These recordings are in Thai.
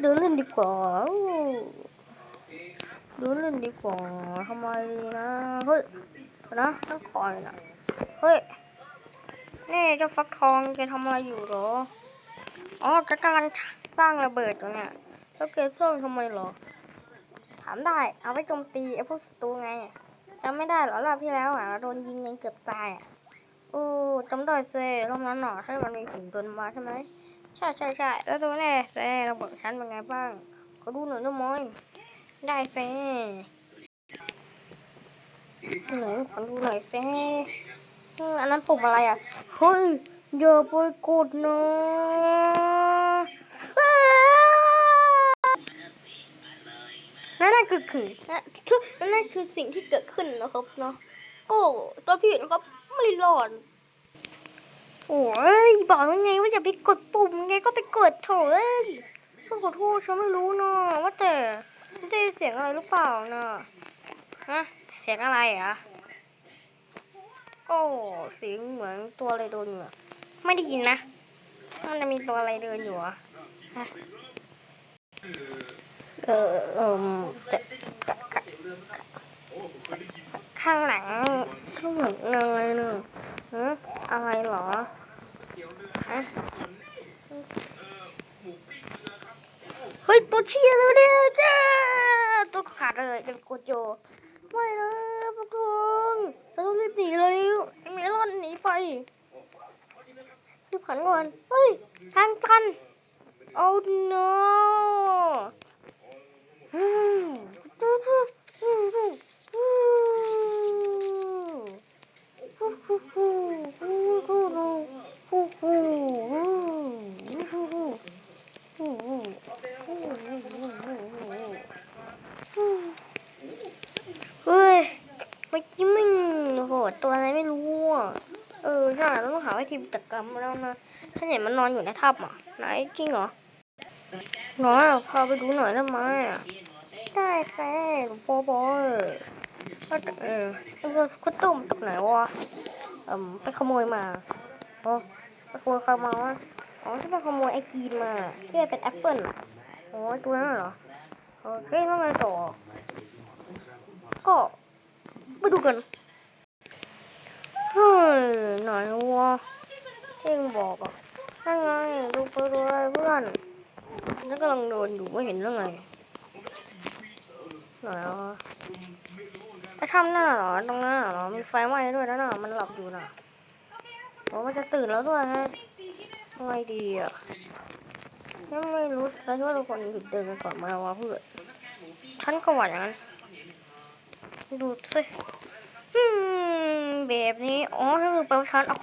เดินเล่นดีกว่าเดินเล่นดีกว่าทำไมนะ เฮ้ย นะต้องคอยนะ เฮ้ย นี่เจ้าฟักทองแกทำอะไรอยู่หรอ อ๋อแกกำลังสร้างระเบิดอยู่เนี่ยแล้วแกสร้างทำไมหรอ ถามได้ เอาไว้โจมตีไอ้พวกศัตรูไงจำไม่ได้เหรอรอบที่แล้วอะเราโดนยิงกันเกือบตายอะ โอ้จำได้เซ่รอบนั้นหนอใช่มันมีถึงตัวมาใช่ไหมใช่ใช่ใช่แล้วตัวแน่เซ่ระเบิดชั้นเป็นไงบ้างขอดูหน่อยได้ไหมได้เซ่หนูขอดูหน่อยเซ่อันนั้นปุ่มอะไรอะเฮ้ยอย่าไปกดนะนั่นคือคือนั่นคือนั่นคือสิ่งที่เกิดขึ้นนะครับเนาะ ก็ตัวพี่นะครับไม่รอดโอ้ยบอกยังไงว่าอย่าไปกดปุ่มไงก็ไปกดโถเอ้ยขอโทษฉันไม่รู้เนาะว่าแต่มันจะเสียงอะไรหรือเปล่านะฮะเสียงอะไรอะก็เสียงเหมือนตัวอะไรเดินอยู่อะไม่ได้ยินนะมันจะมีตัวอะไรเดินอยู่อะฮะเออเออจะ ข้างหลังข้างหลังเนยหนึ่งฮะอะไรเหรอฮะเฮ้ยตัวเชียร์เลยเนี่ยจ้าตัวขาดเลยเป็นโกโจไม่นะพวกคุณเราต้องรีบหนีเลยไอ้เมลอนหนีไปรีบหันก่อนเฮ้ยทางตัน oh no เฮ้ยเมื่อกี้มันโอ้โหตัวอะไรไม่รู้อะ เออใช่เราต้องหาวิธีจัดการมันแล้วนะถ้าเห็นมันนอนอยู่ในถ้ำอะไหนจริงเหรอน้อยพาไปดูหน่อยได้ไหมได้แฟนโบอยบอยก็แต่เออแล้วก็คุตุ้มจากไหนวะเอ่มไปขโมยมาโอ๋อไปขโมยใครมาวะ อ๋อฉันไปขโมยไอกีนมาที่เป็นแอปเปิลอะอ๋อตัวนั้นเหรอโอเคแล้วไงต่อ ก็ไปดูกันเฮ้ยไหนวะเองบอกอะนั่นไงดูไปดูอะไรเพื่อนนั่นกำลังโดนอยู่ไม่เห็นเรื่องไงไหนวะไอ้ทำหน้าเหรอตรงหน้าเหรอมีไฟไหม้ด้วยนะน่ะมันหลับอยู่น่ะโอ้มันจะตื่นแล้วด้วยฮะ ทำไงดีอะยังไม่รู้ฉันว่าทุกคนหยุดเดินกันก่อนมาวะเพื่อนฉันก็หวั่นอย่างนั้น ดูสิอืมแบบนี้ อ๋อถ้าคือแปลว่าฉันเอา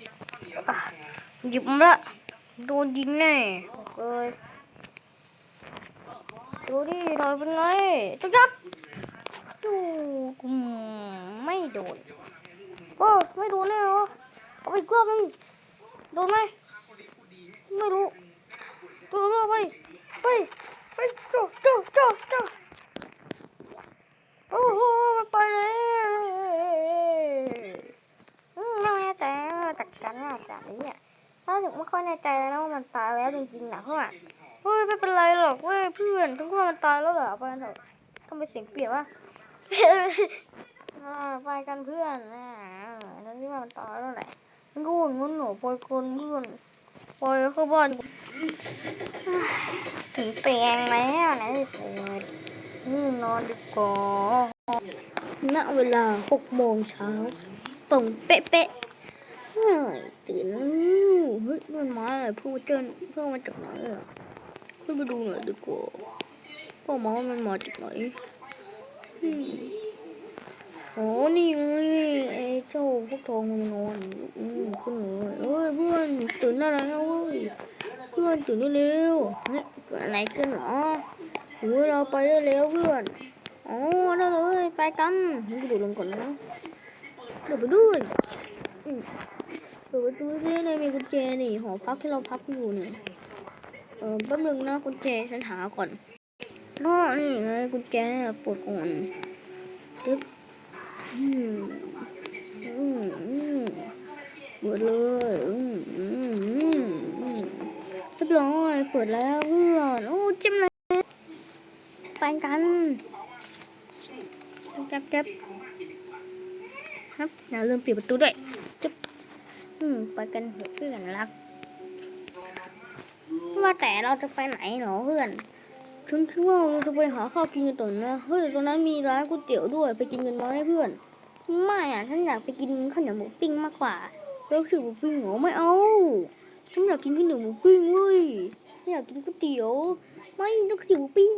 อะหยิบมาละโดนยิงแน่เอ้ยดูดิหน่อยเป็นไงจุ๊บจับดูกุมไม่โดนโอ้ไม่โดนแน่เหรอเอาไปอีกรอบนึงโดนไหม ไม่รู้ตัวเรอบไปไปไปโจ้โจ้โจ้โจ้โอ้โหมันไปเลยอืมไม่แน่ใจว่าจากการว่าจากนี้เนี่ยถ้าถึงไม่ค่อยแน่ใจแล้วนะว่ามันตายแล้วจริงๆนะเพราะว่าเฮ้ยไม่เป็นไรหรอกเว้ยเพื่อนทั้งเพื่อนมันตายแล้วเหรอไปกันเถอะทำไมเสียงเปลี่ยนวะไปกันเพื่อนนะนั่นที่ว่ามันตายแล้วแหละมันก็วนมันหนูปล่อยคนเพื่อน ปล่อยข้าบ้านถึงเตียงแล้วนะเปิดนอนดีกว่าณเวลาหกโมงเช้าตรงเป๊ะๆเฮ้ยตื่นเฮ้ยมันมาอะไรเพื่อนเจอเพื่อนมาจากไหนอะขึ้นไปดูหน่อยดีกว่าพ่อหมอมันมาจากไหนโอ้นี่ไง จ้าพวกทองมันนอนอยู่อืมขึ้นเลยเอ้ยเพื่อนตื่นได้แล้วเว้ยเพื่อนตื่นได้แล้วเฮ้ยเกิดอะไรขึ้นเหรอเฮ้ยเราไปได้แล้วเพื่อนอ๋อได้เลยไปกันนี่ดูลงก่อนนะเดี๋ยวไปด้วยอืมเปิดประตูซิในมีกุญแจนี่หอพักที่เราพักอยู่นี่เออแป๊บนึงนะกุญแจฉันหาก่อนอ๋อนี่ไงกุญแจปลดก่อนตึ๊บอืม ปิดเลยอืมอืมอืมอืมร้อยเปิดแล้วเพื่อนโอ้จิ้มเลยไปกันเก็บเก็บครับอย่าลืมปิดประตูด้วยจุ๊บอืมไปกันเถอะเพื่อนรัก ว่าแต่เราจะไปไหนหรอเพื่อนฉันคิดว่าเราจะไปหาข้าวกินกันต่อนะ เฮ้ยตรงนั้นมีร้านก๋วยเตี๋ยวด้วย ไปกินกันไหมเพื่อน ไม่อะ ฉันอยากไปกินข้าวเหนียวหมูปิ้งมากกว่า แล้วชื่อหมูปิ้งเหรอไม่เอาฉันอยากกินข้าวเหนียวหมูปิ้งเว้ยฉันอยากกินก๋วยเตี๋ยว ไม่ต้องข้าวเหนียวหมูปิ้ง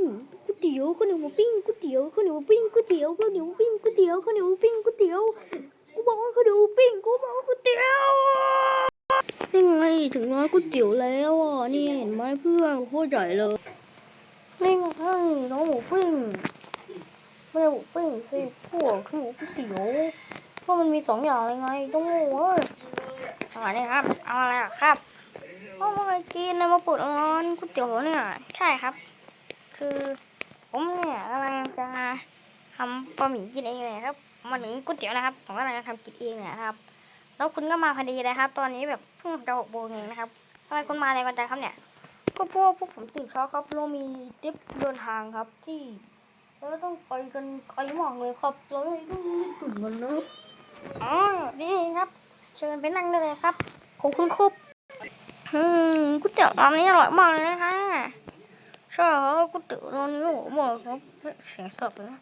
ก๋วยเตี๋ยวข้าวเหนียวหมูปิ้งก๋วยเตี๋ยวข้าวเหนียวหมูปิ้งก๋วยเตี๋ยวข้าวเหนียวหมูปิ้งก๋วยเตี๋ยวข้าวเหนียวหมูปิ้งก๋วยเตี๋ยวกูบอกว่าข้าวเหนียวหมูปิ้งกูบอกว่าก๋วยเตี๋ยวนี่ไงถึงร้านก๋วยเตี๋ยวแล้วอะนี่เห็นไหมเพื่อนโคตรใหญ่เลยนี่ไงน้องหมูปิ้งไม่ได้หมูปิ้งสิพวกคือหมูก๋วยเตี๋ยวเพราะมันมีสองอย่างเลยไงต้องโง่เว้ย เอาอะไรครับ เอาอะไรครับเอาอะไรกินนะมาเปิดร้านก๋วยเตี๋ยวเนี่ย ใช่ครับ คือผมเนี่ยกำลังจะทำบะหมี่กินเองเลยครับ มาถึงก๋วยเตี๋ยวนะครับ ผมกำลังจะทำกินเองเนี่ยครับ แล้วคุณก็มาพอดีเลยครับ ตอนนี้แบบเพิ่งจะหกโมงเองนะครับทำไมคุณมาอะไรกันจังครับเนี่ยก็พวกพวกผมตื่นเช้าครับเรามีทริปเดินทางครับที่แล้วต้องไปกันไกลมากเลยครับเราเลยต้องตื่นกันนะอ๋อนี่ เชิญไปนั่งได้เลยครับ ขอบคุณครับอืมก๋วยเตี๋ยวร้านนี้อร่อยมากเลยนะคะใช่ครับก๋วยเตี๋ยวร้านนี้โอ้โหมากครับเฮ้ยเสียงสดเลยนะ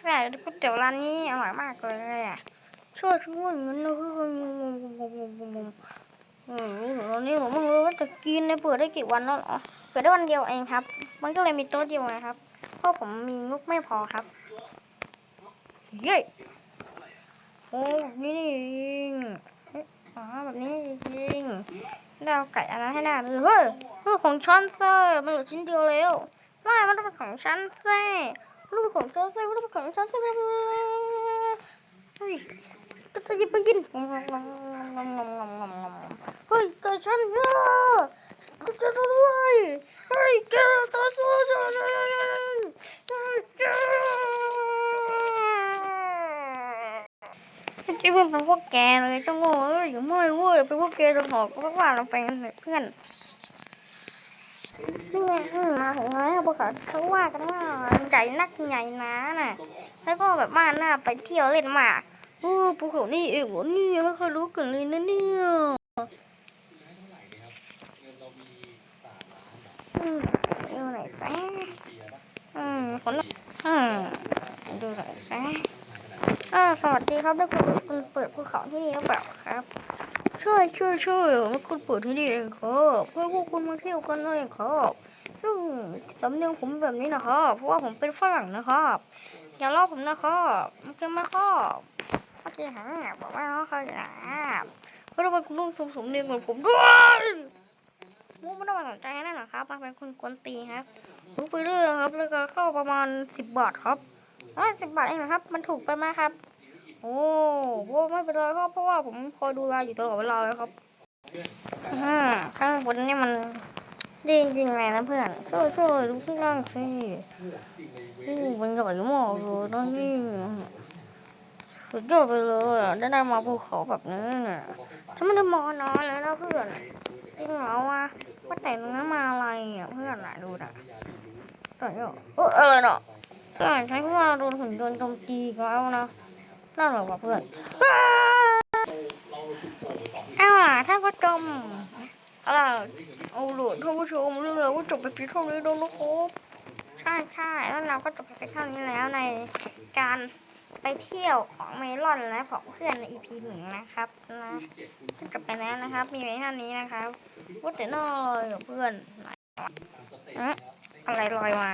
ใช่ก๋วยเตี๋ยวร้านนี้อร่อยมากเลยอะช่วยช่วยเงินนะเพื่อนอืมร้านนี้ผมไม่รู้ว่าจะกินในเปิดได้กี่วันแล้วเหรอเปิดได้วันเดียวเองครับ มันก็เลยมีโต๊ะเดียวนะครับ เพราะผมมีงบไม่พอครับ เย้โอ้นี่นี่ อ๋อแบบนี้จริงเราไก่อันนั้นให้ได้เลยเฮ้ยลูกของฉันเซ่มันเหลือชิ้นเดียวแล้วไม่มันต้องเป็นของฉันเซ่ลูกของฉันเซ่ลูกของฉันเซ่เฮ้ยจะยิบไปกินเฮ้ยแต่ฉันเซ่ก็จะด้วยเฮ้ยแกตัวสู้ ที่มันเป็นพวกแกเลยจังโง่เอ้ยอย่าไม่เว้ยเป็นพวกแกจะหอกก็ว่าเราไปกันเถอะเพื่อนนี่ไงอืมาถึงแล้วพวกเขาเขาว่ากันว่าใหญ่นักใหญ่นะน่ะ แล้วก็แบบว่าน่าไปเที่ยวเล่นมากโอ้ภูเขานี่เองเหรอนี่ไม่เคยรู้กันเลยนะเนี่ยอืมดูหน่อยสิอืมคนละอืมดูหน่อยสิ อ่าสวัสดีครับได้คุณคุณเปิดภูเขาที่นี่หรือเปล่าครับ ช่วยช่วยช่วยม่คุณเปิดที่นี่เองครับเพื่อพวกคุณมาเที่ยวกันเลยครับ ซึ่งสำเนียงผมแบบนี้นะครับ เพราะว่าผมเป็นฝรั่งนะครับ อย่าลอกผมนะครับมันคือไม่ครับโอเคฮะบอกว่าเขาจะนะครับเพราะว่าคุณต้องสมสมเนียงเหมือนผมด้วยมุกไม่ต้องมาสนใจนั่นหรอครับมาเป็นคนกวนตีครับรู้ไปเรื่อยครับแล้วก็เข้าประมาณสิบบาทครับ อ๋อสิบบาทเองนะครับ มันถูกไปไหมครับ โอ้โหไม่เป็นไรครับเพราะว่าผมคอยดูแลอยู่ตลอดเวลาเลยครับอ่าข้างบนนี่มันดีจริงๆเลยนะเพื่อนช่วยช่วยดูข้างล่างสิโอ้เป็นกับไอ้หมอกเลยตอนนี้สุดยอดไปเลยได้ได้มาภูเขาแบบนี้เนี่ยฉันไม่ได้มอน้อนเลยนะเพื่อนจริงเหรอวะว่าแต่งนั้นมาอะไรอะเพื่อนน่ะดูนะต่เนี่ยเอออะไรเนาะ พื่อนใช้เพื่อนโดนหุ่นยนโจมตีกแล้วนะน่าหรอวะเพื่อนอ้าเอาล่ะท่านผู้ชมเอาล่ะเอาล่ะท่านผู้ชมเรื่องราวก็จบไปเพียงเท่านี้แล้วนะครับใช่ใช่แล้วเราก็จบไปเพียงเท่านี้แล้วในการไปเที่ยวของเมลอนและของเพื่อนใน EP หนึ่งนะครับนะก็จบไปแล้วนะครับ มีไว้เท่านี้นะครับว่าแต่น่าลอยกับเพื่อนไหนวะอะอะไรลอยมา